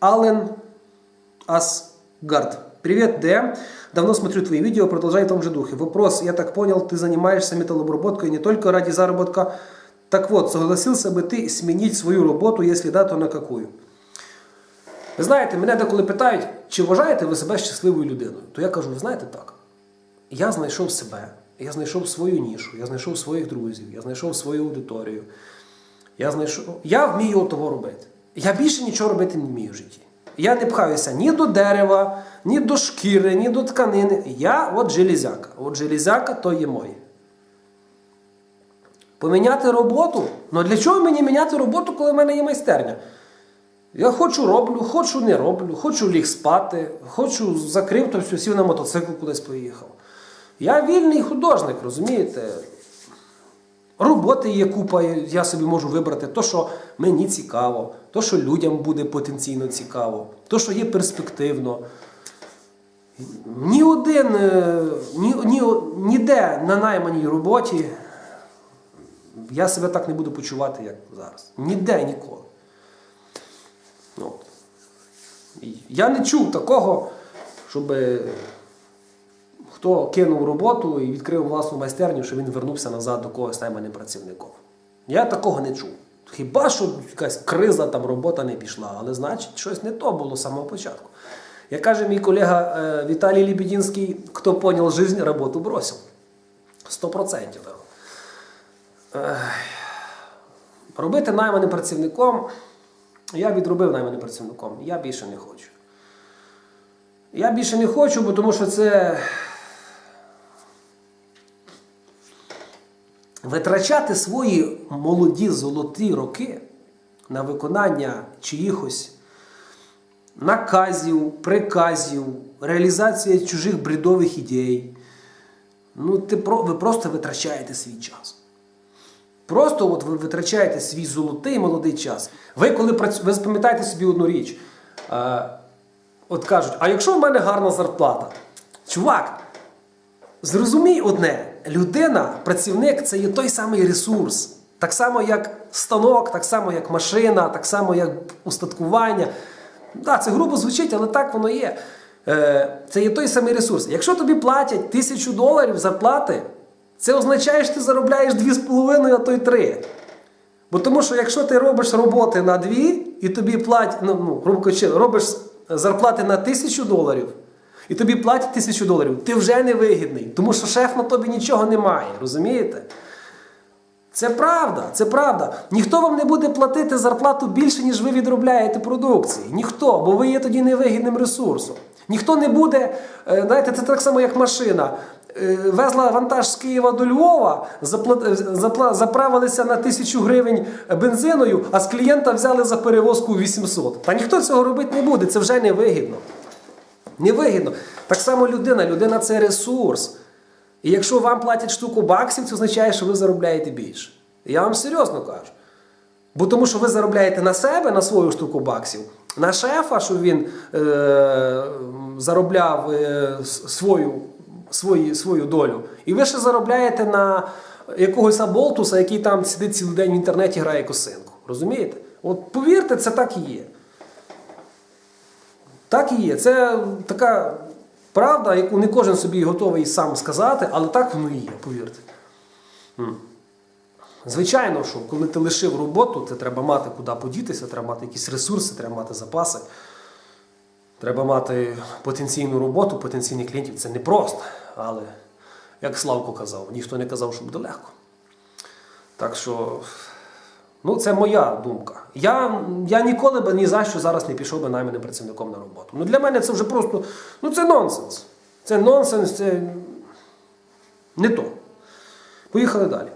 Ален Асгард. Привет, Д. Давно смотрю твои видео, продолжай в том же духе. Вопрос, я так понял, ты занимаешься металлообработкой не только ради заработка. Так вот, согласился бы ты сменить свою роботу, если да, то на какую? Ви знаєте, мене деколи питають, чи вважаєте ви себе щасливою людиною? То я кажу, ви знаєте так. Я знайшов себе, я знайшов свою нішу, я знайшов своїх друзів, я знайшов свою аудиторію. Я знайшов. Я вмію того робити. Я більше нічого робити не вмію в житті. Я не пхаюся ні до дерева, ні до шкіри, ні до тканини. Я от железяка. От железяка то є моє. Поміняти роботу? Ну для чого мені міняти роботу, коли в мене є майстерня? Я хочу роблю, хочу не роблю, хочу ліг спати, хочу закрив то все, сів на мотоцикл кудись поїхав. Я вільний художник, розумієте? Роботи є купа, я собі можу вибрати то, що мені цікаво, то, що людям буде потенційно цікаво, то, що є перспективно. Ні один, е, ні, ні, ніде на найманій роботі я себе так не буду почувати, як зараз. Ніде ніколи. Ну, я не чув такого, щоб хто кинув роботу і відкрив власну майстерню, що він вернувся назад до когось найманим працівником. Я такого не чув. Хіба що якась криза, там робота не пішла, але значить щось не то було з самого початку. Як каже мій колега е, Віталій Лібідінський, хто поняв життя, роботу бросив. Сто процентів. Робити найманим працівником. Я відробив найманим працівником. Я більше не хочу. Я більше не хочу, бо тому що це. Витрачати свої молоді золоті роки на виконання чиїхось наказів, приказів, реалізація чужих бредових ідей. Ну, ти, ви просто витрачаєте свій час. Просто от ви витрачаєте свій золотий молодий час. Ви коли працю... ви запам'ятаєте собі одну річ. Е, от кажуть, а якщо в мене гарна зарплата? Чувак, зрозумій одне: людина, працівник це є той самий ресурс. Так само, як станок, так само, як машина, так само, як устаткування. Так, це грубо звучить, але так воно є. Е, Це є той самий ресурс. Якщо тобі платять тисячу доларів зарплати, це означає, що ти заробляєш 2,5, а то й 3. Бо тому що якщо ти робиш роботи на 2 і тобі платять, ну, ну робиш зарплати на тисячу доларів, і тобі платять тисячу доларів, ти вже не вигідний, тому що шеф на тобі нічого не має, розумієте? Це правда, це правда. Ніхто вам не буде платити зарплату більше, ніж ви відробляєте продукції. Ніхто, бо ви є тоді невигідним ресурсом. Ніхто не буде, е, знаєте, це так само, як машина. Е, Везла вантаж з Києва до Львова, е, заправилися на тисячу гривень бензиною, а з клієнта взяли за перевозку 800. Та ніхто цього робити не буде, це вже невигідно. Невигідно. Так само людина. Людина це ресурс. І якщо вам платять штуку баксів, це означає, що ви заробляєте більше. Я вам серйозно кажу. Бо тому, що ви заробляєте на себе, на свою штуку баксів, на шефа, щоб він е, заробляв е, свою, свої, свою долю. І ви ще заробляєте на якогось аболтуса, який там сидить цілий день в інтернеті грає косинку. Розумієте? От повірте, це так і є. Так і є. Це така правда, яку не кожен собі готовий сам сказати, але так воно і є, повірте. Звичайно, що коли ти лишив роботу, це треба мати куди подітися, треба мати якісь ресурси, треба мати запаси. Треба мати потенційну роботу, потенційних клієнтів. Це непросто. Але, як Славко казав, ніхто не казав, що буде легко. Так що, ну, це моя думка. Я, я ніколи би ні за що зараз не пішов би найманим працівником на роботу. Ну, для мене це вже просто ну, це нонсенс. Це нонсенс, це не то. Поїхали далі.